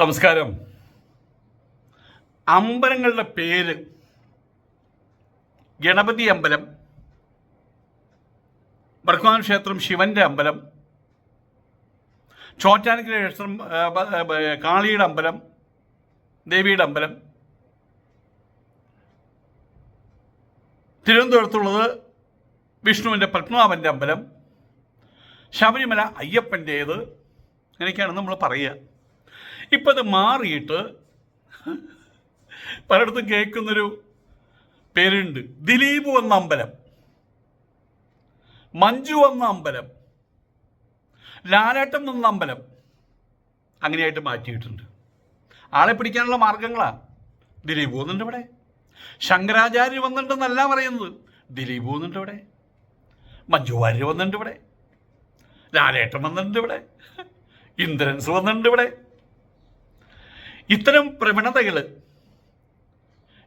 നമസ്കാരം. അമ്പലങ്ങളുടെ പേര് ഗണപതി അമ്പലം ഭർഗവാൻ ക്ഷേത്രം ശിവന്റെ അമ്പലം ചോറ്റാനിക്കര ക്ഷേത്രം കാളിയുടെ അമ്പലം ദേവിയുടെ അമ്പലം. തിരുവനന്തപുരത്തുള്ളത് വിഷ്ണുവിന്റെ പത്മനാഭന്റെ അമ്പലം ശബരിമല അയ്യപ്പന്റേത് അങ്ങനെയൊക്കെയാണ് നമ്മൾ പറയുക. ഇപ്പം അത് മാറിയിട്ട് പലയിടത്തും കേൾക്കുന്നൊരു പേരുണ്ട്. ദിലീപ് വന്ന അമ്പലം. മഞ്ജു വന്ന അമ്പലം. ലാലേട്ടൻ വന്ന അമ്പലം. അങ്ങനെയായിട്ട് മാറ്റിയിട്ടുണ്ട്. ആളെ പിടിക്കാനുള്ള മാർഗങ്ങളാണ് ദിലീപ് പോകുന്നുണ്ട് ഇവിടെ. ശങ്കരാചാര്യ വന്നിട്ടുണ്ടെന്നല്ല പറയുന്നത്. ദിലീപ് പോകുന്നുണ്ട് ഇവിടെ. മഞ്ജു വാര്യർ വന്നിട്ടുണ്ട് ഇവിടെ. ലാലേട്ടൻ വന്നിട്ടുണ്ട് ഇവിടെ. ഇന്ദ്രൻസ് വന്നിട്ടുണ്ട് ഇവിടെ. ഇത്തരം പ്രവണതകൾ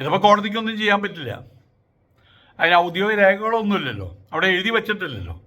ഇതിപ്പോൾ കോടതിക്കൊന്നും ചെയ്യാൻ പറ്റില്ല. അതിന് ഔദ്യോഗിക രേഖകളൊന്നുമില്ലല്ലോ. അവിടെ എഴുതി വച്ചിട്ടില്ലല്ലോ.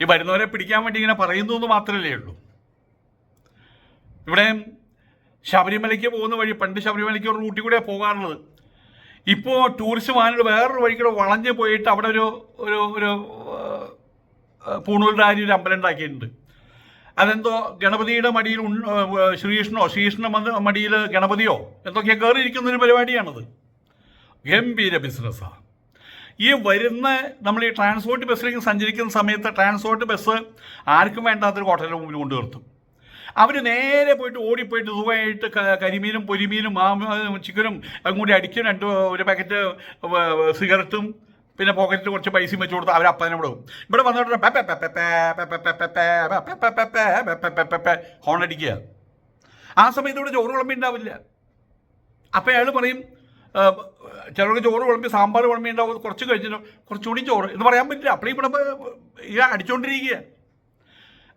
ഈ വരുന്നവരെ പിടിക്കാൻ വേണ്ടി ഇങ്ങനെ പറയുന്നു എന്ന് മാത്രമല്ലേ ഉള്ളൂ. ഇവിടെ ശബരിമലയ്ക്ക് പോകുന്ന വഴി പണ്ട് ശബരിമലയ്ക്ക് ഒരു റൂട്ടിൽ കൂടെ പോകാറുള്ളത്. ഇപ്പോൾ ടൂറിസ്റ്റ് വാഹനങ്ങൾ വേറൊരു വഴിക്കൂടെ വളഞ്ഞ് പോയിട്ട് അവിടെ ഒരു ഒരു ഒരു പൂണൂരുടെ ആരി ഒരു അമ്പലം ഉണ്ടാക്കിയിട്ടുണ്ട്. അതെന്തോ ഗണപതിയുടെ മടിയിൽ ശ്രീകൃഷ്ണോ ശ്രീകൃഷ്ണ മടിയിൽ ഗണപതിയോ? എന്തൊക്കെയോ കയറിയിരിക്കുന്ന ഒരു പരിപാടിയാണത്. ഗംഭീര ബിസിനസ്സാണ് ഈ വരുന്ന നമ്മൾ ഈ ട്രാൻസ്പോർട്ട് ബസ്സിലേക്ക് സഞ്ചരിക്കുന്ന സമയത്ത് ട്രാൻസ്പോർട്ട് ബസ് ആർക്കും വേണ്ടാത്തൊരു ഹോട്ടലിന് മുമ്പിൽ കൊണ്ടു നിർത്തും. അവർ നേരെ പോയിട്ട് ഓടിപ്പോയിട്ട് സുഖമായിട്ട് കരിമീനും പൊരിമീനും മാമ ചിക്കനും അങ്ങോട്ട് അടിക്കും രണ്ട് ഒരു പാക്കറ്റ് സിഗരറ്റും പിന്നെ പോക്കറ്റിൽ കുറച്ച് പൈസയും വെച്ച് കൊടുത്ത് അവർ അപ്പനെ വിടും ഇവിടെ വന്നിട്ട് ഹോണടിക്കുക ആ സമയത്ത് ഇവിടെ ചോറ് കുളമ്പി ഉണ്ടാവില്ല അപ്പം അയാൾ പറയും ചിലർക്ക് ചോറ് കുളമ്പി സാമ്പാർ കുളമ്പി ഉണ്ടാവും കുറച്ച് കഴിഞ്ഞിട്ട് കുറച്ചുകൂടി ചോറ് എന്ന് പറയാൻ പറ്റില്ല അപ്പോഴേ ഇവിടെ ഇയാൾ അടിച്ചുകൊണ്ടിരിക്കുക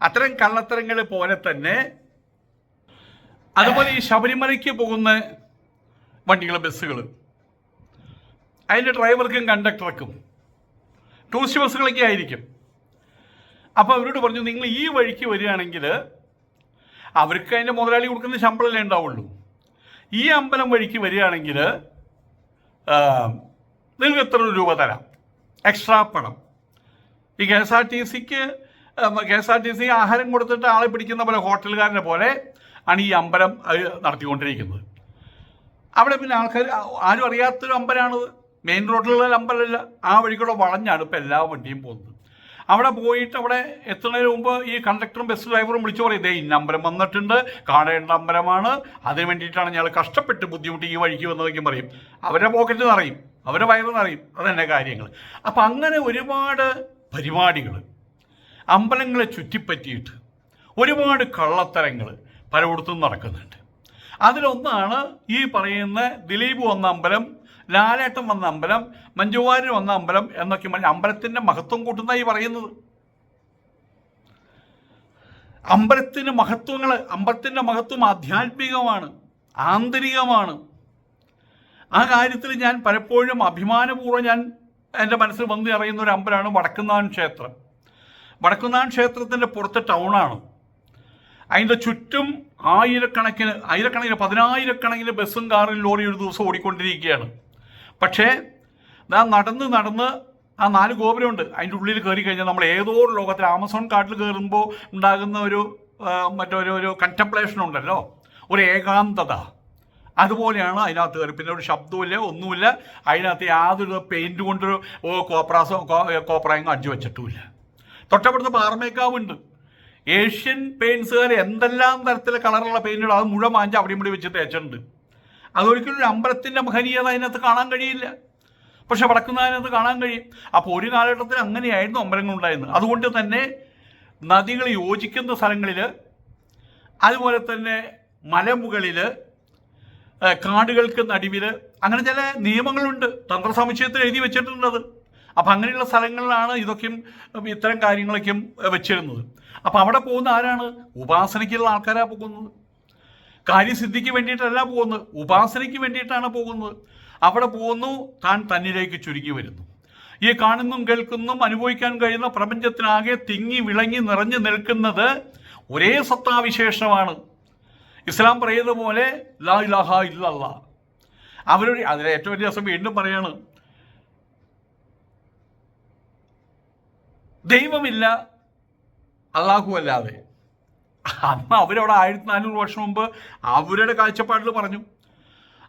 അത്തരം കള്ളത്തരങ്ങൾ പോലെ തന്നെ അതുപോലെ ഈ ശബരിമലയ്ക്ക് പോകുന്ന വണ്ടികൾ ബസ്സുകൾ അതിന്റെ ഡ്രൈവർക്കും കണ്ടക്ടർക്കും ടൂറിസ്റ്റ് ബസ്സുകളൊക്കെ ആയിരിക്കും. അപ്പോൾ അവരോട് പറഞ്ഞു നിങ്ങൾ ഈ വഴിക്ക് വരികയാണെങ്കിൽ അവർക്ക് അതിന്റെ മുതലാളി കൊടുക്കുന്ന ശമ്പളമല്ലേ ഉണ്ടാവുള്ളൂ. ഈ അമ്പലം വഴിക്ക് വരികയാണെങ്കിൽ നിങ്ങൾക്ക് എത്ര രൂപ തരാം? എക്സ്ട്രാ പണം. ഈ കെ എസ് ആർ ടി സിക്ക് K S R T C ആഹാരം കൊടുത്തിട്ട് ആളെ പിടിക്കുന്ന പോലെ ഹോട്ടലുകാരനെ പോലെ ആണ് ഈ അമ്പലം നടത്തിക്കൊണ്ടിരിക്കുന്നത്. അവിടെ പിന്നെ ആൾക്കാർ ആരും അറിയാത്തൊരു അമ്പലമാണത് മെയിൻ റോഡിലുള്ള നമ്പറല്ല ആ വഴിക്കൂടെ വളഞ്ഞാണ് ഇപ്പോൾ എല്ലാ വണ്ടിയും പോകുന്നത്. അവിടെ പോയിട്ട് അവിടെ എത്തുന്നതിന് മുമ്പ് ഈ കണ്ടക്ടറും ബസ് ഡ്രൈവറും വിളിച്ചു പറയും ഈ നമ്പരം വന്നിട്ടുണ്ട് കാണേണ്ട നമ്പരമാണ് അതിന് വേണ്ടിയിട്ടാണ് ഞങ്ങൾ കഷ്ടപ്പെട്ട് ബുദ്ധിമുട്ടി ഈ വഴിക്ക് വന്നതെങ്കിൽ പറയും. അവരുടെ പോക്കറ്റ് നിറയും അവരുടെ വയറ് നിറയും അതന്നെ കാര്യങ്ങൾ അപ്പം അങ്ങനെ ഒരുപാട് പരിപാടികൾ അമ്പലങ്ങളെ ചുറ്റിപ്പറ്റിയിട്ട് ഒരുപാട് കള്ളത്തരങ്ങൾ പലയിടത്തും നടക്കുന്നുണ്ട്. അതിലൊന്നാണ് ഈ പറയുന്ന ദിലീപ് വന്ന അമ്പലം ലാലേട്ടൻ വന്ന അമ്പലം മഞ്ജുവാര്യർ വന്ന അമ്പലം എന്നൊക്കെ അമ്പലത്തിന്റെ മഹത്വം കൂട്ടുന്ന ഈ പറയുന്നത്. അമ്പലത്തിന് മഹത്വങ്ങൾ അമ്പലത്തിന്റെ മഹത്വം ആധ്യാത്മികമാണ് ആന്തരികമാണ്. ആ കാര്യത്തിൽ ഞാൻ പലപ്പോഴും അഭിമാനപൂർവം ഞാൻ എന്റെ മനസ്സിൽ വന്ന് അറിയുന്ന ഒരു അമ്പലമാണ് വടക്കുന്നാൻ ക്ഷേത്രം. വടക്കുന്നാൻ ക്ഷേത്രത്തിന്റെ പുറത്ത് ടൗണാണ് അതിന്റെ ചുറ്റും ആയിരക്കണക്കിന് ആയിരക്കണക്കിന് പതിനായിരക്കണക്കിന് ബസ്സും കാറും ലോറി ഒരു ദിവസം ഓടിക്കൊണ്ടിരിക്കുകയാണ്. പക്ഷേ ഞാൻ നടന്ന് നടന്ന് ആ നാല് ഗോപുരമുണ്ട്. അതിന്റെ ഉള്ളിൽ കയറി കഴിഞ്ഞാൽ നമ്മൾ ഏതോ ഒരു ലോകത്തിൽ ആമസോൺ കാട്ടിൽ കയറുമ്പോൾ ഉണ്ടാകുന്ന ഒരു മറ്റൊരു ഒരു കണ്ടംപ്ലേഷൻ ഉണ്ടല്ലോ. ഒരു ഏകാന്തത. അതുപോലെയാണ് അതിനകത്ത് കയറി. പിന്നെ ഒരു ശബ്ദമില്ല ഒന്നുമില്ല. അതിനകത്ത് യാതൊരു പെയിന്റ് കൊണ്ട് ഓ കോപ്രാസോ കോപ്രായങ്ങോ അടിച്ചു വെച്ചിട്ടുമില്ല. തൊട്ടപ്പുറത്ത് പാറമേക്കാവുണ്ട്. ഏഷ്യൻ പെയിൻസുകാർ എന്തെല്ലാം തരത്തിലെ കളറുള്ള പെയിന്റുകൾ അത് മുഴുവൻ വാങ്ങിച്ച് അവിടെയും ഇവിടെ വെച്ച് തേച്ചിട്ടുണ്ട്. അതൊരിക്കലും ഒരു അമ്പലത്തിന്റെ മഹനീയത അതിനകത്ത് കാണാൻ കഴിയില്ല. പക്ഷെ വടക്കുന്നതിനകത്ത് കാണാൻ കഴിയും. അപ്പോൾ ഒരു കാലഘട്ടത്തിൽ അങ്ങനെയായിരുന്നു അമ്പലങ്ങൾ ഉണ്ടായിരുന്നത്. അതുകൊണ്ട് തന്നെ നദികൾ യോജിക്കുന്ന സ്ഥലങ്ങളിൽ അതുപോലെ തന്നെ മലമുകളിൽ കാടുകൾക്ക് നടുവിൽ അങ്ങനെ ചില നിയമങ്ങളുണ്ട്. തന്ത്ര സമുച്ചയത്തിൽ എഴുതി വെച്ചിട്ടുണ്ടത് അപ്പം അങ്ങനെയുള്ള സ്ഥലങ്ങളിലാണ് ഇതൊക്കെയും ഇത്തരം കാര്യങ്ങളൊക്കെയും വെച്ചിരുന്നത്. അപ്പം അവിടെ പോകുന്ന ആരാണ്? ഉപാസനയ്ക്കുള്ള ആൾക്കാരാണ് പോകുന്നത്. കാര്യസിദ്ധിക്ക് വേണ്ടിയിട്ടല്ല പോകുന്നത് ഉപാസനയ്ക്ക് വേണ്ടിയിട്ടാണ് പോകുന്നത്. അവിടെ പോകുന്നു താൻ തന്നിലേക്ക് ചുരുങ്ങി വരുന്നു. ഈ കാണുന്നും കേൾക്കുന്നും അനുഭവിക്കാൻ കഴിയുന്ന പ്രപഞ്ചത്തിനാകെ തിങ്ങി വിളങ്ങി നിറഞ്ഞു നിൽക്കുന്നത് ഒരേ സത്താവിശേഷമാണ് ഇസ്ലാം പറയുന്ന പോലെ ലാ ഇലാഹ ഇല്ലല്ല. അവരൊരു അതിലെ ഏറ്റവും വലിയ രസം വീണ്ടും പറയാണ് ദൈവമില്ല അള്ളാഹു അല്ലാതെ അന്ന് അവരവിടെ ആയിരത്തി നാനൂറ് വർഷം മുമ്പ് അവരുടെ കാഴ്ചപ്പാടിൽ പറഞ്ഞു.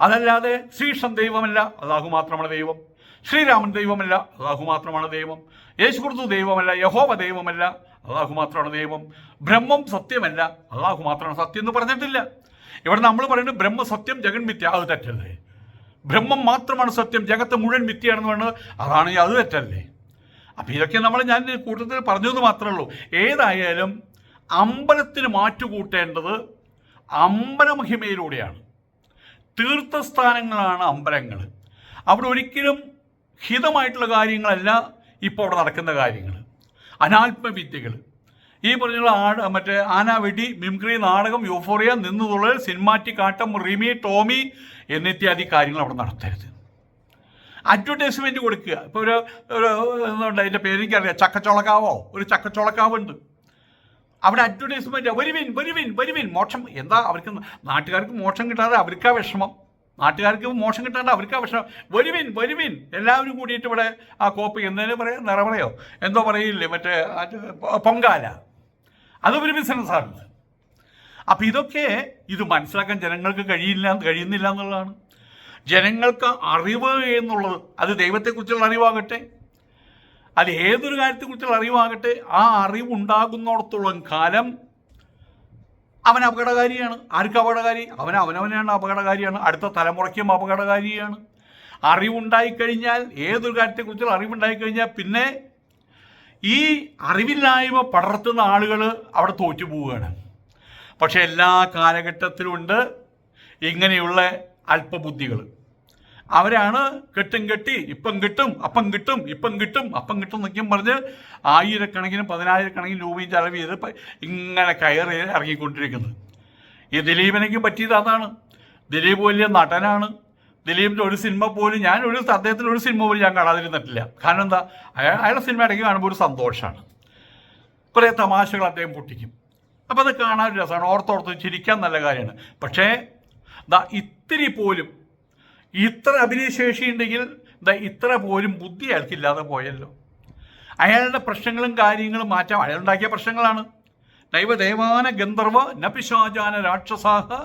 അതല്ലാതെ ശ്രീകൃഷ്ണൻ ദൈവമല്ല അള്ളാഹു മാത്രമാണ് ദൈവം. ശ്രീരാമൻ ദൈവമല്ല അള്ളാഹു മാത്രമാണ് ദൈവം. യേശുക്രിസ്തു ദൈവമല്ല യഹോവ ദൈവമല്ല അള്ളാഹു മാത്രമാണ് ദൈവം. ബ്രഹ്മം സത്യമല്ല അള്ളാഹു മാത്രമാണ് സത്യം എന്ന് പറഞ്ഞിട്ടില്ല. ഇവിടെ നമ്മൾ പറയുന്നത് ബ്രഹ്മ സത്യം ജഗൻ മിഥ്യ അത് തെറ്റല്ലേ? ബ്രഹ്മം മാത്രമാണ് സത്യം ജഗത്ത് മുഴുവൻ മിഥ്യയാണെന്ന് പറയുന്നത് അതാണ് അത് തെറ്റല്ലേ? അപ്പം ഇതൊക്കെ നമ്മൾ ഞാൻ കൂട്ടത്തിൽ പറഞ്ഞത് മാത്രമേ ഉള്ളൂ. ഏതായാലും അമ്പലത്തിന് മാറ്റുകൂട്ടേണ്ടത് അമ്പലമഹിമയിലൂടെയാണ്. തീർത്ഥസ്ഥാനങ്ങളാണ് അമ്പലങ്ങൾ അവിടെ ഒരിക്കലും ഹിതമായിട്ടുള്ള കാര്യങ്ങളല്ല ഇപ്പോൾ അവിടെ നടക്കുന്ന കാര്യങ്ങൾ അനാത്മവിദ്യകൾ ഈ പറഞ്ഞുള്ള ആട് മറ്റേ ആനാവെടി മിംക്രി നാടകം യൂഫോറിയ നിന്നുതുള്ളൽ സിനിമാറ്റിക് ആട്ടം റിമി ടോമി എന്നിത്യാദി കാര്യങ്ങൾ അവിടെ നടത്തരുത്. അഡ്വർടൈസ്മെന്റ് കൊടുക്കുക. ഇപ്പോൾ ഒരു ഒരു എന്തുണ്ട് അതിന്റെ പേര് എനിക്കറിയാം ചക്കച്ചോളക്കാവോ? ഒരു ചക്കച്ചോളക്കാവുണ്ട്. അവിടെ അഡ്വർടൈസ്മെന്റ് വരുവിൻ വരുവിൻ വരുവിൻ മോക്ഷം എന്താ അവർക്ക് നാട്ടുകാർക്ക് മോക്ഷം കിട്ടാതെ അവർക്കാ വിഷമം. നാട്ടുകാർക്ക് മോശം കിട്ടാണ്ട് അവർക്കാ വിഷമം. വരുവിൻ വരുവിൻ എല്ലാവരും കൂടിയിട്ട് ഇവിടെ ആ കോപ്പ് എന്തെങ്കിലും പറയാം നിറമറയോ എന്തോ പറയില്ലേ മറ്റേ പൊങ്കാല. അതൊരു ബിസിനസ്സാണ് അപ്പം ഇതൊക്കെ ഇത് മനസ്സിലാക്കാൻ ജനങ്ങൾക്ക് കഴിയില്ല കഴിയുന്നില്ല എന്നുള്ളതാണ്. ജനങ്ങൾക്ക് അറിവ് എന്നുള്ളത് അത് ദൈവത്തെക്കുറിച്ചുള്ള അറിവാകട്ടെ. അത് ഏതൊരു കാര്യത്തെക്കുറിച്ചുള്ള അറിവാകട്ടെ ആ അറിവ് ഉണ്ടാകുന്നിടത്തോളം കാലം അവൻ അപകടകാരിയാണ്. ആർക്ക് അപകടകാരി? അവൻ അവനവനാണ് അപകടകാരിയാണ്. അടുത്ത തലമുറയ്ക്കും അപകടകാരിയാണ്. അറിവുണ്ടായിക്കഴിഞ്ഞാൽ ഏതൊരു കാര്യത്തെക്കുറിച്ചുള്ള അറിവുണ്ടായിക്കഴിഞ്ഞാൽ പിന്നെ ഈ അറിവില്ലായ്മ പടർത്തുന്ന ആളുകൾ അവിടെ തോറ്റു പോവുകയാണ്. പക്ഷെ എല്ലാ കാലഘട്ടത്തിലുമുണ്ട് ഇങ്ങനെയുള്ള അല്പബുദ്ധികൾ അവരാണ് കെട്ടും കെട്ടി ഇപ്പം കിട്ടും അപ്പം കിട്ടും ഇപ്പം കിട്ടും അപ്പം കിട്ടും എന്നൊക്കെയും പറഞ്ഞ് ആയിരക്കണക്കിനും പതിനായിരക്കണക്കിന് രൂപയും ചെലവ് ചെയ്ത് ഇങ്ങനെ കയറി ഇറങ്ങിക്കൊണ്ടിരിക്കുന്നത്. ഈ ദിലീപിനേക്കും പറ്റിയത് അതാണ്. ദിലീപ് വലിയ നടനാണ്. ദിലീപിന്റെ ഒരു സിനിമ പോലും ഞാൻ ഒരു അദ്ദേഹത്തിന്റെ ഒരു സിനിമ പോലും ഞാൻ കാണാതിരുന്നിട്ടില്ല. കാരണം എന്താ? അയാൾ അയാളുടെ സിനിമ ഇടയ്ക്ക് കാണുമ്പോൾ ഒരു സന്തോഷമാണ് കുറേ തമാശകൾ അദ്ദേഹം പൊട്ടിക്കും. അപ്പോൾ അത് കാണാൻ രസമാണ്. ഓർത്തോർത്ത് ചിരിക്കാൻ നല്ല കാര്യമാണ്. പക്ഷേ ഇത്തിരി പോലും ഇത്ര അഭിനയശേഷി ഉണ്ടെങ്കിൽ എന്താ ഇത്ര പോലും ബുദ്ധി അയാൾക്കില്ലാതെ പോയല്ലോ. അയാളുടെ പ്രശ്നങ്ങളും കാര്യങ്ങളും മാറ്റാം. അയാളുണ്ടാക്കിയ പ്രശ്നങ്ങളാണ്. ദൈവദേവാന ഗന്ധർവ നപിശാജാന രാക്ഷസാഹ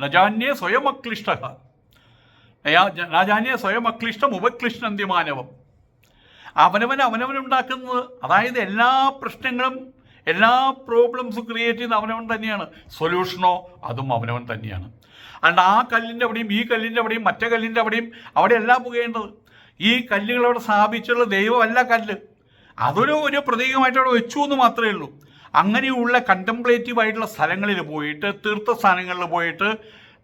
നജാന്യേ സ്വയമക്ലിഷ്ട രാജാന്യ സ്വയം അക്ലിഷ്ടം മാനവം. അവനവൻ അവനവനുണ്ടാക്കുന്നത് അതായത് എല്ലാ പ്രശ്നങ്ങളും എല്ലാ പ്രോബ്ലംസും ക്രിയേറ്റ് ചെയ്യുന്ന അവനവൻ തന്നെയാണ്. സൊല്യൂഷനോ അതും അവനവൻ തന്നെയാണ്. അതുകൊണ്ട് ആ കല്ലിന്റെ അവിടെയും ഈ കല്ലിന്റെ അവിടെയും മറ്റേ കല്ലിന്റെ അവിടെയും അവിടെ എല്ലാം പുകയേണ്ടത്. ഈ കല്ലുകളവിടെ സ്ഥാപിച്ചുള്ള ദൈവമല്ല കല്ല്. അതൊരു ഒരു പ്രതീകമായിട്ട് അവിടെ വെച്ചു എന്ന് മാത്രമേ ഉള്ളൂ. അങ്ങനെയുള്ള കണ്ടംപ്ലേറ്റീവ് ആയിട്ടുള്ള സ്ഥലങ്ങളിൽ പോയിട്ട് തീർത്ഥസ്ഥാനങ്ങളിൽ പോയിട്ട്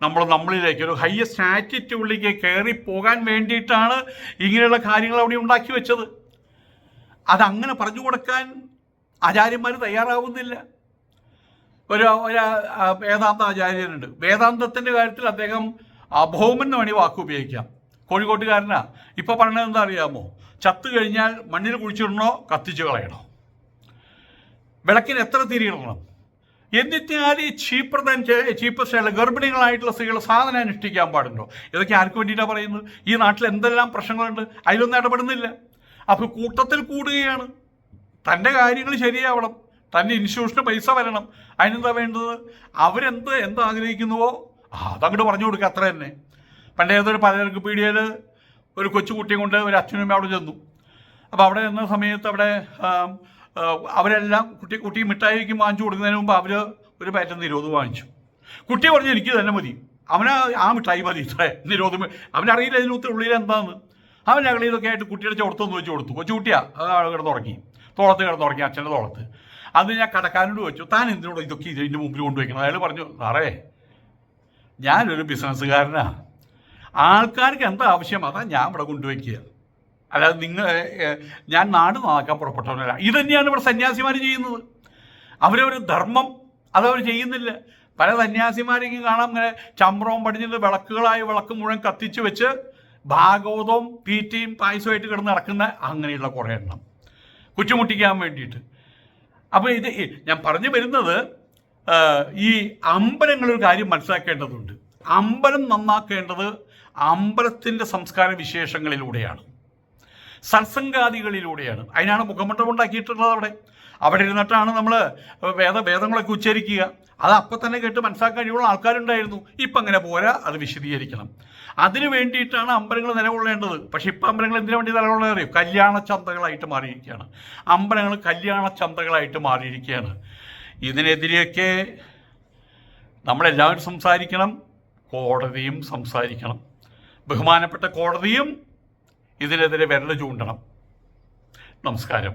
നമ്മൾ നമ്മളിലേക്ക് ഒരു ഹയസ്റ്റ് ആറ്റിറ്റ്യൂഡിലേക്ക് കയറി പോകാൻ വേണ്ടിയിട്ടാണ് ഇങ്ങനെയുള്ള കാര്യങ്ങൾ അവിടെ ഉണ്ടാക്കി വെച്ചത്. അതങ്ങനെ പറഞ്ഞു കൊടുക്കാൻ ആചാര്യന്മാർ തയ്യാറാവുന്നില്ല. ഒരു ഒരു വേദാന്ത ആചാര്യനുണ്ട് വേദാന്തത്തിന്റെ കാര്യത്തിൽ അദ്ദേഹം അഭൗമൻ എന്ന് വേണി വാക്ക് ഉപയോഗിക്കാം. കോഴിക്കോട്ടുകാരനാ. ഇപ്പൊ പറഞ്ഞത് എന്താ അറിയാമോ? ചത്തു കഴിഞ്ഞാൽ മണ്ണിൽ കുഴിച്ചിടണോ കത്തിച്ചു കളയണോ? വിളക്കിന് എത്ര തിരിയിടണം എന്നിട്ടാൽ ഈ ചീപ്പർ ദാൻ ചീപ്പസ്റ്റ് ആയിട്ടുള്ള ഗർഭിണികളായിട്ടുള്ള സ്ത്രീകൾ സാധനം അനുഷ്ഠിക്കാൻ പാടുണ്ടോ? ഇതൊക്കെ ആർക്ക് വേണ്ടിയിട്ടാണ് പറയുന്നത്? ഈ നാട്ടിൽ എന്തെല്ലാം പ്രശ്നങ്ങളുണ്ട്? അതിലൊന്നും ഇടപെടുന്നില്ല. അപ്പോൾ കൂട്ടത്തിൽ കൂടുകയാണ്. തന്റെ കാര്യങ്ങൾ ശരിയാവണം. തന്റെ ഇൻസ്റ്റിറ്റ്യൂഷന് പൈസ വരണം. അതിനെന്താ വേണ്ടത്? അവരെന്ത് എന്ത് ആഗ്രഹിക്കുന്നുവോ ആ, അതങ്ങോട്ട് പറഞ്ഞു കൊടുക്കുക അത്ര തന്നെ. പണ്ടേ ഏതൊരു പലചരക്ക് പീഡിയയിൽ ഒരു കൊച്ചുകുട്ടിയെ കൊണ്ട് ഒരു അച്ഛനും അവിടെ ചെന്നു. അപ്പോൾ അവിടെ ചെന്ന സമയത്ത് അവിടെ അവരെല്ലാം കുട്ടി കുട്ടി മിഠായിക്ക് വാങ്ങിച്ചു കൊടുക്കുന്നതിന് മുമ്പ് അവർ ഒരു പാറ്റൻ നിരോധം വാങ്ങിച്ചു. കുട്ടി പറഞ്ഞു എനിക്ക് തന്നെ മതി. അവന് ആ മിഠായി മതി ഇത്ര. നിരോധം അവനറിയില്ല ഇതിനകത്ത് ഉള്ളിൽ എന്താണെന്ന് അവൻ അകളിയിലൊക്കെ ആയിട്ട് കുട്ടിയുടെ ചോർത്തൊന്ന് വെച്ച് കൊടുത്തു. കൊച്ചു കുട്ടിയാ അത് ആൾ കിടന്ന് ഉറങ്ങി. തോളത്ത് കിടന്നുറങ്ങി അച്ഛന്റെ തോളത്ത്. അത് ഞാൻ കടക്കാരനോട് വെച്ചു താൻ എന്തിനോട് ഇതൊക്കെ ഇതിന്റെ മുമ്പിൽ കൊണ്ടുവയ്ക്കണം? അയാൾ പറഞ്ഞു സാറേ ഞാനൊരു ബിസിനസ്സുകാരനാ. ആൾക്കാർക്ക് എന്താ ആവശ്യം? അതാ ഞാൻ ഇവിടെ കൊണ്ടുവയ്ക്കുക. അല്ലാതെ നിങ്ങൾ ഞാൻ നാട് നന്നാക്കാൻ പുറപ്പെട്ടവനല്ല. ഇത് തന്നെയാണ് ഇവിടെ സന്യാസിമാർ ചെയ്യുന്നത്. അവരൊരു ധർമ്മം അതവർ ചെയ്യുന്നില്ല. പല സന്യാസിമാരെയും കാണാം. ഇങ്ങനെ ചമ്രവും പടിഞ്ഞത് വിളക്കുകളായി വിളക്ക് മുഴുവൻ കത്തിച്ച് വെച്ച് ഭാഗവതവും പീറ്റയും പായസമായിട്ട് കിടന്ന് നടക്കുന്ന അങ്ങനെയുള്ള കുറേ എണ്ണം. കുറ്റുമുട്ടിക്കാൻ വേണ്ടിയിട്ട്. അപ്പോൾ ഇത് ഞാൻ പറഞ്ഞു വരുന്നത് ഈ അമ്പലങ്ങളൊരു കാര്യം മനസ്സിലാക്കേണ്ടതുണ്ട്. അമ്പലം നന്നാക്കേണ്ടത് അമ്പലത്തിന്റെ സംസ്കാര വിശേഷങ്ങളിലൂടെയാണ്. സത്സംഗാദികളിലൂടെയാണ്. അതിനാണ് മുഖമണ്ഡപം ഉണ്ടാക്കിയിട്ടുള്ളത് അവിടെ. അവിടെ ഇരുന്നിട്ടാണ് നമ്മൾ വേദ വേദങ്ങളൊക്കെ ഉച്ചരിക്കുക. അത് അപ്പം തന്നെ കേട്ട് മനസ്സിലാക്കാൻ കഴിയുള്ള ആൾക്കാരുണ്ടായിരുന്നു. ഇപ്പം അങ്ങനെ പോരാ അത് വിശദീകരിക്കണം. അതിനു വേണ്ടിയിട്ടാണ് അമ്പലങ്ങൾ നിലകൊള്ളേണ്ടത്. പക്ഷേ ഇപ്പം അമ്പലങ്ങൾ എന്തിനു വേണ്ടി നിലകൊള്ളേ അറിയോ? കല്യാണ ചന്തകളായിട്ട് മാറിയിരിക്കുകയാണ്. അമ്പലങ്ങൾ കല്യാണ ചന്തകളായിട്ട് മാറിയിരിക്കുകയാണ്. ഇതിനെതിരെയൊക്കെ നമ്മളെല്ലാവരും സംസാരിക്കണം കോടതിയും സംസാരിക്കണം. ബഹുമാനപ്പെട്ട കോടതിയും ഇതിനെതിരെ വിരൽ ചൂണ്ടണം. നമസ്കാരം.